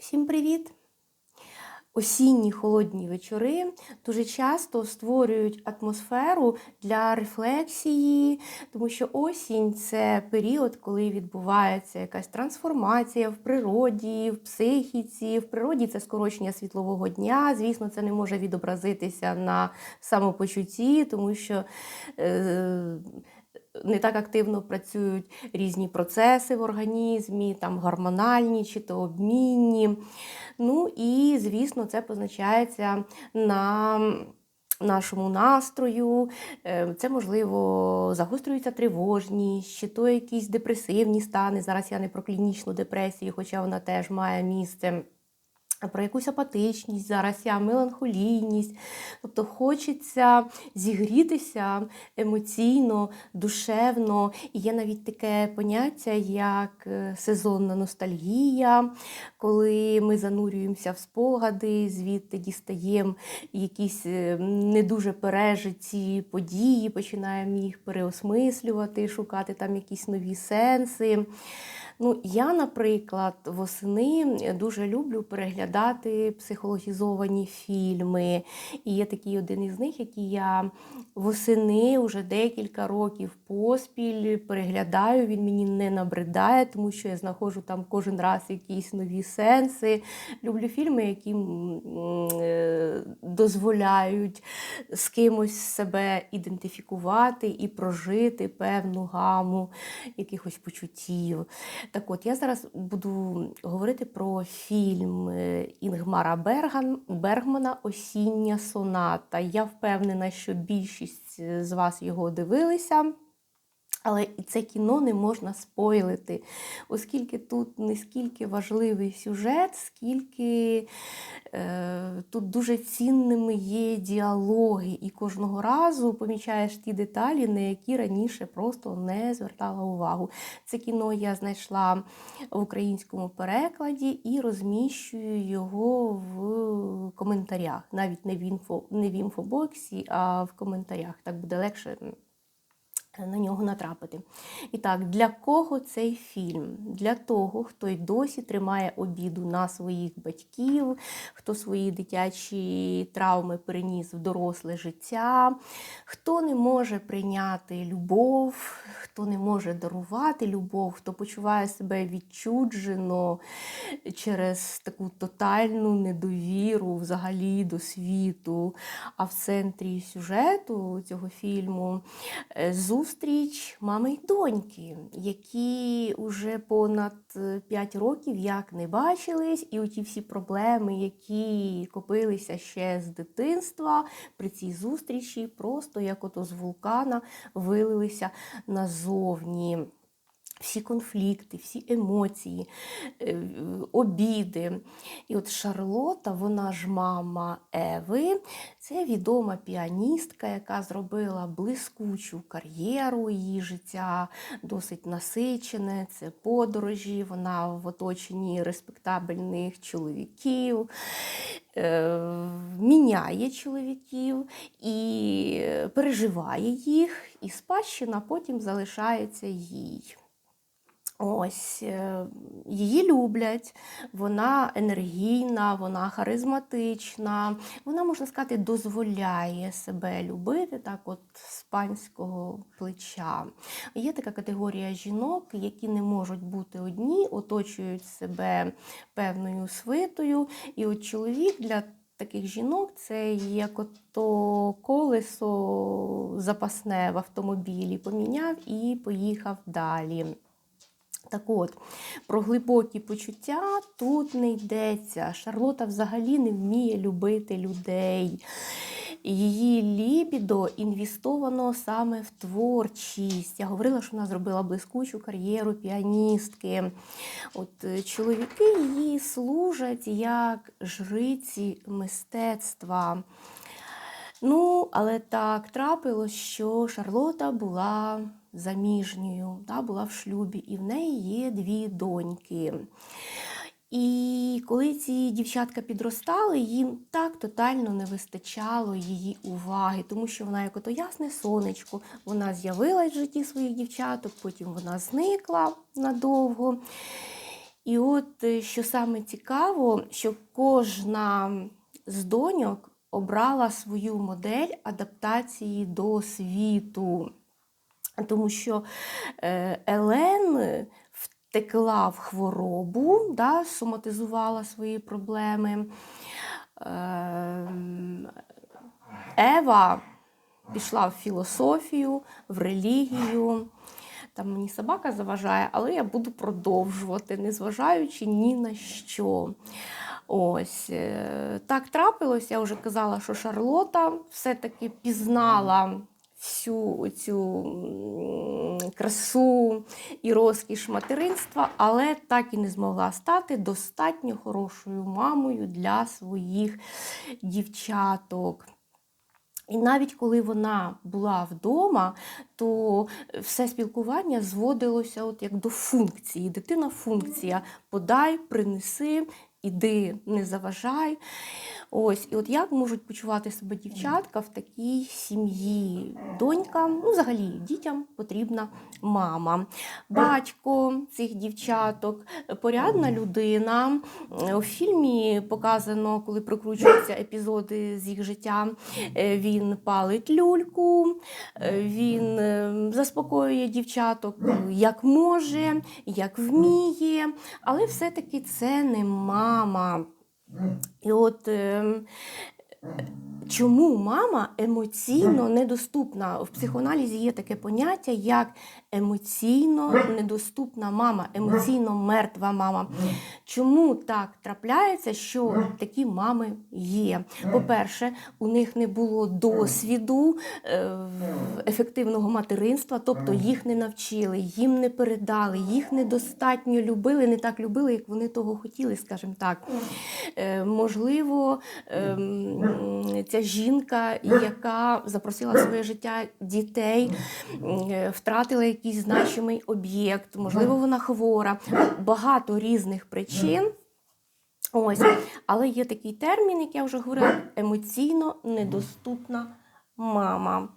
Всім привіт! Осінні холодні вечори дуже часто створюють атмосферу для рефлексії, тому що осінь це період, коли відбувається якась трансформація в природі, в психіці. В природі це скорочення світлового дня. Звісно, це не може відобразитися на самопочутті, тому що. Е- не так активно працюють різні процеси в організмі, там гормональні чи то обмінні. Ну і, звісно, це позначається на нашому настрою. Е, це, можливо, загострюється тривожність, чи то якісь депресивні стани. Зараз я не про клінічну депресію, хоча вона теж має місце про якусь апатичність, зараз я меланхолійність. Тобто хочеться зігрітися емоційно, душевно. І є навіть таке поняття, як е, сезонна ностальгія, коли ми занурюємося в спогади, звідти дістаємо якісь е, не дуже пережиті події, починаємо їх переосмислювати, шукати там якісь нові сенси. Ну, Я, наприклад, восени дуже люблю переглядати психологізовані фільми. І є такий один із них, який я восени вже декілька років поспіль переглядаю. Він мені не набридає, тому що я знаходжу там кожен раз якісь нові сенси. Люблю фільми, які е, дозволяють з кимось себе ідентифікувати і прожити певну гаму якихось почуттів. Так от, я зараз буду говорити про фільм е, Інгмара Берган, Бергмана Осіння соната. Я впевнена, що більшість з вас його дивилися. Але це кіно не можна спойлити, оскільки тут не скільки важливий сюжет, скільки е, тут дуже цінними є діалоги, і кожного разу помічаєш ті деталі, на які раніше просто не звертала увагу. Це кіно я знайшла в українському перекладі і розміщую його в коментарях, навіть не в інфо, не в інфобоксі, а в коментарях. Так буде легше на нього натрапити. І так, для кого цей фільм? Для того, хто й досі тримає обіду на своїх батьків, хто свої дитячі травми переніс в доросле життя, хто не може прийняти любов, хто не може дарувати любов, хто почуває себе відчуджено через таку тотальну недовіру взагалі до світу. А в центрі сюжету цього фільму е, зустріч зустріч мами й доньки, які вже понад 5 років як не бачились, і оті всі проблеми, які копилися ще з дитинства, при цій зустрічі просто як ото з вулкана вилилися назовні всі конфлікти, всі емоції, е, обіди. І от Шарлота, вона ж мама Еви, це відома піаністка, яка зробила блискучу кар'єру, її життя досить насичене, це подорожі, вона в оточенні респектабельних чоловіків. Е, міняє чоловіків і переживає їх, і спадщина потім залишається їй. Ось е, її люблять, вона енергійна, вона харизматична, вона, можна сказати, дозволяє себе любити так от з панського плеча. Є така категорія жінок, які не можуть бути одні, оточують себе певною свитою. І от чоловік для таких жінок це як ото колесо запасне в автомобілі поміняв і поїхав далі. Так от, про глибокі почуття тут не йдеться. Шарлота взагалі не вміє любити людей. Її лібідо інвестовано саме в творчість. Я говорила, що вона зробила блискучу кар'єру піаністки. От е, Чоловіки її служать як жриці мистецтва. Ну, але так трапилось, що Шарлота була заміжньою, да, була в шлюбі, і в неї є дві доньки. І коли ці дівчатка підростали, їм так тотально не вистачало її уваги, тому що вона, як ото ясне сонечко, вона з'явилась в житті своїх дівчаток, потім вона зникла надовго. І от е, що саме цікаво, що кожна з доньок обрала свою модель адаптації до світу. Тому що е, Елен втекла в хворобу, да, соматизувала свої проблеми. Ем, Ева пішла в філософію, в релігію. Там мені собака заважає, але я буду продовжувати, незважаючи ні на що. Ось е, так трапилось. Я вже казала, що Шарлота все-таки пізнала всю цю красу і розкіш материнства, але так і не змогла стати достатньо хорошою мамою для своїх дівчаток. І навіть коли вона була вдома, то все спілкування зводилося от як до функції. Дитина функція подай, принеси, іди, не заважай. Ось, і от як можуть почувати себе дівчатка в такій сім'ї? Донька, ну взагалі дітям потрібна мама, батько цих дівчаток, порядна людина. У фільмі показано, коли прокручуються епізоди з їх життя. е, Він палить люльку, е, він е, заспокоює дівчаток як може, як вміє, але все-таки це не мама. І от ем, чому мама емоційно недоступна? В психоаналізі є таке поняття, як емоційно недоступна мама, емоційно мертва мама. Чому так трапляється, що такі мами є? По-перше, у них не було досвіду е, ефективного материнства, тобто їх не навчили, їм не передали, їх недостатньо любили, не так любили, як вони того хотіли, скажімо так. Е, Можливо, ем, ця жінка, яка запросила своє життя дітей, е, втратила якийсь значимий об'єкт, можливо, вона хвора. Багато різних причин. Ось, але є такий термін, як я вже говорила, емоційно недоступна мама.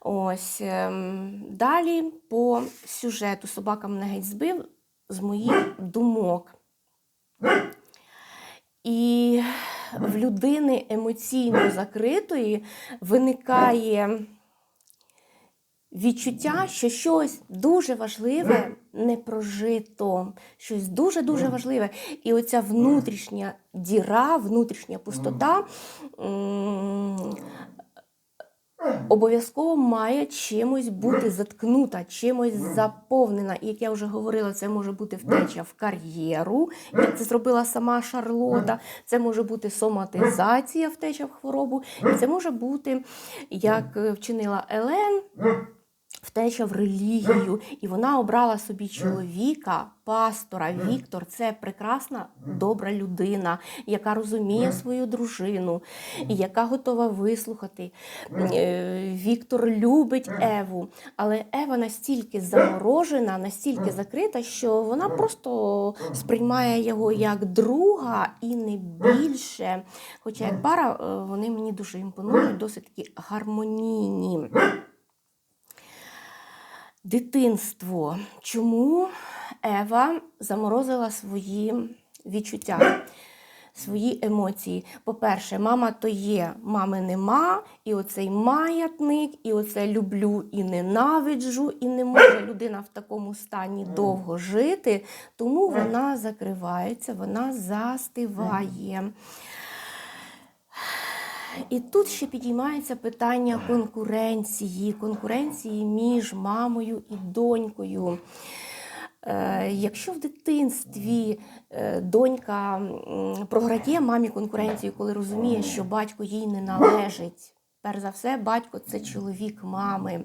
Ось ем, далі по сюжету собака мене геть збив з моїх думок. І в людини емоційно закритої виникає відчуття, що щось дуже важливе не прожито, щось дуже-дуже важливе. І оця внутрішня діра, внутрішня пустота обов'язково має чимось бути заткнута, чимось заповнена. І як я вже говорила, це може бути втеча в кар'єру, як це зробила сама Шарлота. Це може бути соматизація, втеча в хворобу, і це може бути, як е, вчинила Елен. Втеча в релігію, і вона обрала собі чоловіка, пастора. Віктор це прекрасна, добра людина, яка розуміє свою дружину, яка готова вислухати. Е, Віктор любить Еву, але Ева настільки заморожена, настільки закрита, що вона просто сприймає його як друга і не більше. Хоча як пара е, вони мені дуже імпонують, досить такі гармонійні. Дитинство. Чому Ева заморозила свої відчуття, свої емоції? По-перше, мама то є, мами нема, і оцей маятник, і оце люблю і ненавиджу, і не може людина в такому стані довго жити, тому вона закривається, вона застиває. І тут ще підіймається питання конкуренції, конкуренції між мамою і донькою. Е, Якщо в дитинстві е, донька програє мамі конкуренцію, коли розуміє, що батько їй не належить, перш за все, батько це чоловік мами.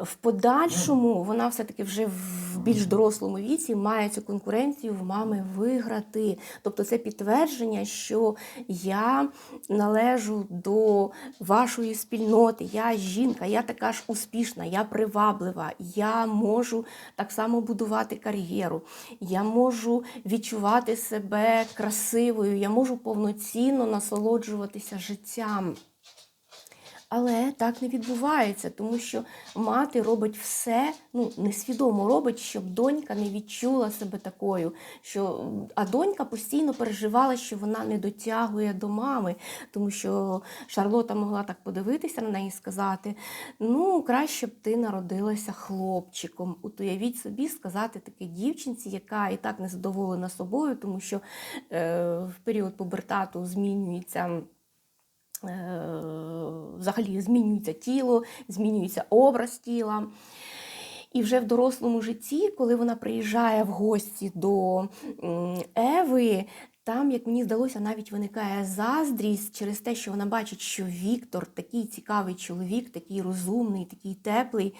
В подальшому вона все-таки вже в більш дорослому віці має цю конкуренцію в мами виграти. Тобто це підтвердження, що я належу до вашої спільноти, я жінка, я така ж успішна, я приваблива, я можу так само будувати кар'єру, я можу відчувати себе красивою, я можу повноцінно насолоджуватися життям. Але так не відбувається, тому що мати робить все, ну несвідомо робить, щоб донька не відчула себе такою. Що... А донька постійно переживала, що вона не дотягує до мами, тому що Шарлота могла так подивитися на неї і сказати: ну, краще б ти народилася хлопчиком. От уявіть собі, сказати таке дівчинці, яка і так не задоволена собою, тому що е, в період пубертату змінюється. Е, взагалі змінюється тіло, змінюється образ тіла. І вже в дорослому житті, коли вона приїжджає в гості до Еви, там, як мені здалося, навіть виникає заздрість через те, що вона бачить, що Віктор такий цікавий чоловік, такий розумний, такий теплий,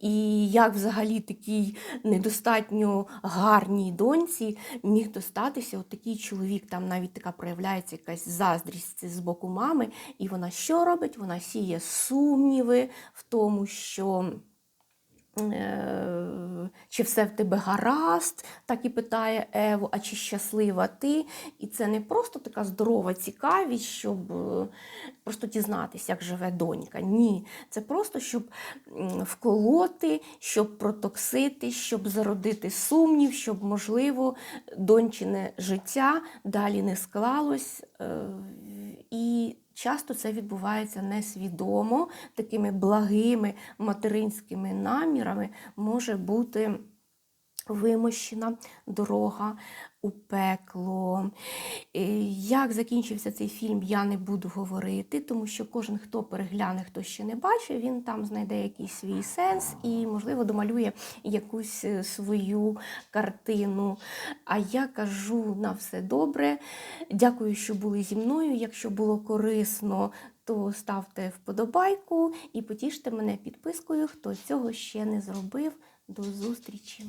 і як взагалі такій недостатньо гарній доньці міг достатися от такий чоловік. Там навіть така проявляється якась заздрість з боку мами. І вона що робить? Вона сіє сумніви в тому, що. Е, Чи все в тебе гаразд, так і питає Еву, а чи щаслива ти? І це не просто така здорова цікавість, щоб е, просто дізнатися, як живе донька. Ні, це просто щоб вколоти, щоб протоксити, щоб зародити сумнів, щоб, можливо, дончине життя далі не склалось. е, І Часто це відбувається несвідомо, такими благими материнськими намірами може бути вимощена дорога у пекло. Як закінчився цей фільм, я не буду говорити, тому що кожен, хто перегляне, хто ще не бачив, він там знайде якийсь свій сенс і, можливо, домалює якусь е, свою картину. А я кажу на все добре. Дякую, що були зі мною. Якщо було корисно, то ставте вподобайку і потіште мене підпискою, хто цього ще не зробив. До зустрічі!